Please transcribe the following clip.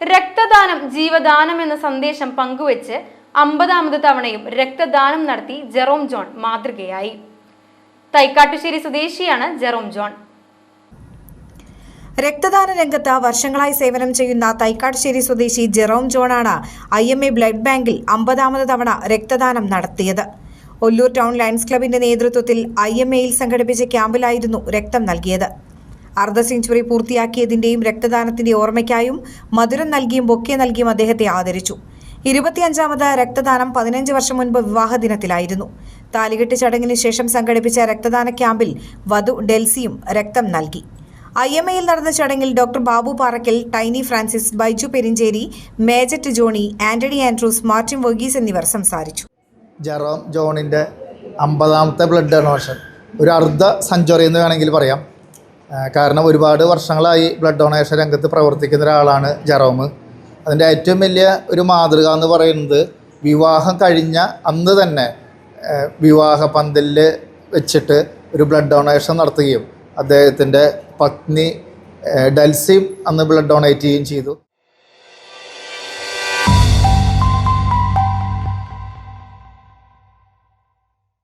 രക്തദാനം ജീവദാനം എന്ന സന്ദേശം പങ്കുവച്ച് അമ്പതാമത് തവണയും രക്തദാനം നടത്തി ജെറോം ജോൺ മാതൃകയായി. തൈക്കാട്ടുശ്ശേരി സ്വദേശിയാണ് ജെറോം ജോൺ. രക്തദാന രംഗത്ത് വർഷങ്ങളായി സേവനം ചെയ്യുന്ന തൈക്കാട്ടുശ്ശേരി സ്വദേശി ജെറോം ജോണാണ് ഐ എം എ ബ്ലഡ് ബാങ്കിൽ അമ്പതാമത് തവണ രക്തദാനം നടത്തിയത്. ഒല്ലൂർ ടൗൺ ലയൺസ് ക്ലബിന്റെ നേതൃത്വത്തിൽ ഐ എം എയിൽ സംഘടിപ്പിച്ച ക്യാമ്പിലായിരുന്നു രക്തം നൽകിയത്. അർദ്ധ സെഞ്ചുറി പൂർത്തിയാക്കിയതിന്റെയും രക്തദാനത്തിന്റെ ഓർമ്മയ്ക്കായും മധുരം നൽകിയും ബൊക്കെ നൽകിയും അദ്ദേഹത്തെ ആദരിച്ചു. ഇരുപത്തിയഞ്ചാമത് രക്തദാനം പതിനഞ്ച് വർഷം മുൻപ് വിവാഹ ദിനത്തിലായിരുന്നു. താലികെട്ട് ചടങ്ങിന് ശേഷം സംഘടിപ്പിച്ച രക്തദാന ക്യാമ്പിൽ വധു ഡെൽസിയും രക്തം നൽകി. ഐ എം എയിൽ നടന്ന ചടങ്ങിൽ ഡോക്ടർ ബാബു പാറക്കൽ ടൈനി ഫ്രാൻസിസ് ബൈജു പെരിഞ്ചേരി മേജറ്റ് ജോണി ആന്റണി ആൻഡ്രൂസ് മാർട്ടിൻ വർഗീസ് എന്നിവർ സംസാരിച്ചു. ജെറോം ജോണിന്റെ അമ്പതാമത്തെ ബ്ലഡ് ഡൊണേഷൻ. ഒരു അർദ്ധ സെഞ്ചുറി എന്ന് വേണമെങ്കിൽ പറയാം. കാരണം ഒരുപാട് വർഷങ്ങളായി ബ്ലഡ് ഡൊണേഷൻ രംഗത്ത് പ്രവർത്തിക്കുന്ന ഒരാളാണ് ജറോമ് അതിന്റെ ഏറ്റവും വലിയ ഒരു മാതൃക എന്ന് പറയുന്നത് വിവാഹം കഴിഞ്ഞ അന്ന് തന്നെ വിവാഹ പന്തലിൽ വെച്ചിട്ട് ഒരു ബ്ലഡ് ഡൊണേഷൻ നടത്തുകയും അദ്ദേഹത്തിന്റെ പത്നി ഡൽസിയും അന്ന് ബ്ലഡ് ഡൊണേറ്റ് ചെയ്യുകയും ചെയ്തു.